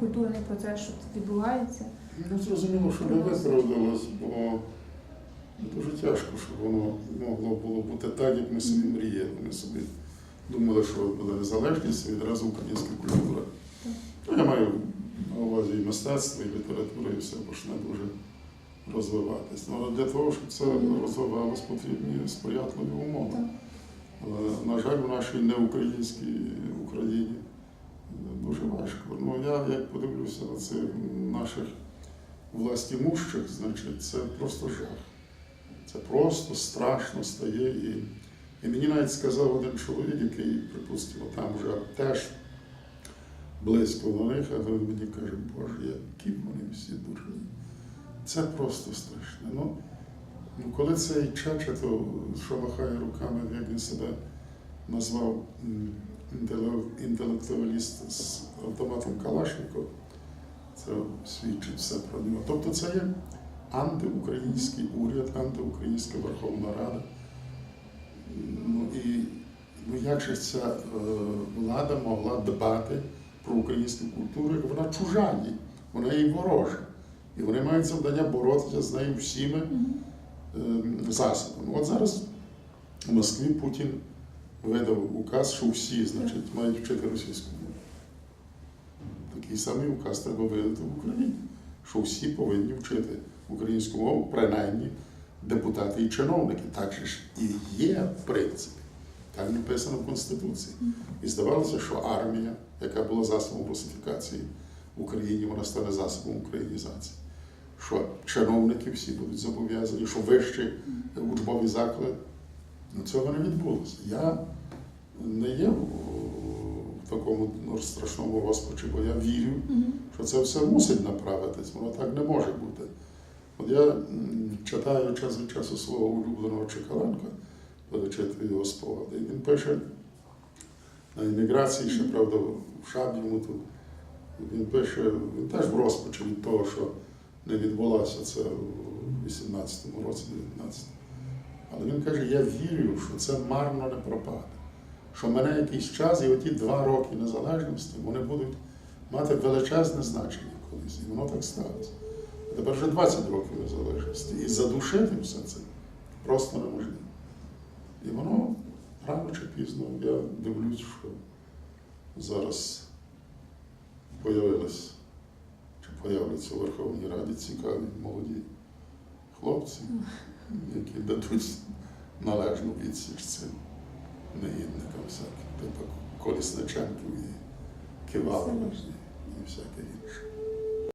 культурний процес, що тут відбувається. Ну, зрозуміло, що не виправдалось, бо дуже тяжко, щоб воно могло було бути так, як ми собі мріяли. Ми собі думали, що буде незалежність і відразу українська культура. Ну, я маю на увазі і мистецтво, і література, і все почне дуже розвиватись. Ну, але для того, щоб це розвивалось, потрібні сприятливі умови. Але, на жаль, в нашій неукраїнській Україні я як подивлюся на цих наших властімущих, значить, це просто жах. Це просто страшно стає. І, і мені навіть сказав один чоловік, який, припустимо, там вже теж близько до них, а він мені каже, Боже, які вони всі дурні. Це просто страшне. Ну, ну коли цей Чеча, то що махає руками, як він себе назвав інтелектуаліст автоматом Калашникова, це свідчить все про нього. Тобто це є антиукраїнський уряд, антиукраїнська Верховна Рада. Ну і ну, як же ця е, влада могла дбати про українську культуру, як вона чужа їй, вона їй ворожа. І вони мають завдання боротися з нею всіми е, засобами. От зараз в Москві Путін видав указ, що всі, значить, мають вчити російську мову. Такий самий указ треба видати в Україні, що всі повинні вчити українську мову, принаймні депутати і чиновники. Так же ж і є в принципі. Так написано в Конституції. І здавалося, що армія, яка була засобом русифікації в Україні, вона стане засобом українізації. Що чиновники всі будуть зобов'язані, що вищі учбові заклади. Ну, цього не відбулося. Я не є такому ну, страшному розпачі, бо я вірю, що це все мусить направитись, воно так не може бути. От я читаю час від часу свого улюбленого Чекаленка, перечитую його спогади. І він пише на імміграції, ще правда, в шабі йому тут. Він пише, він теж в розпачі від того, що не відбулося це у 18-му році, 19-му. Але він каже, я вірю, що це марно не пропаде. Що мене якийсь час і оті два роки незалежності вони будуть мати величезне значення колись. І воно так сталося. Тепер вже 20 років незалежності. І задушити все це просто неможливо. І воно рано чи пізно, я дивлюсь, що зараз появились чи появляться у Верховній Раді цікаві молоді хлопці, які дадуть належну відсіч цим негідникам всяким, типу Колісниченків і Кивалових і всяке інше.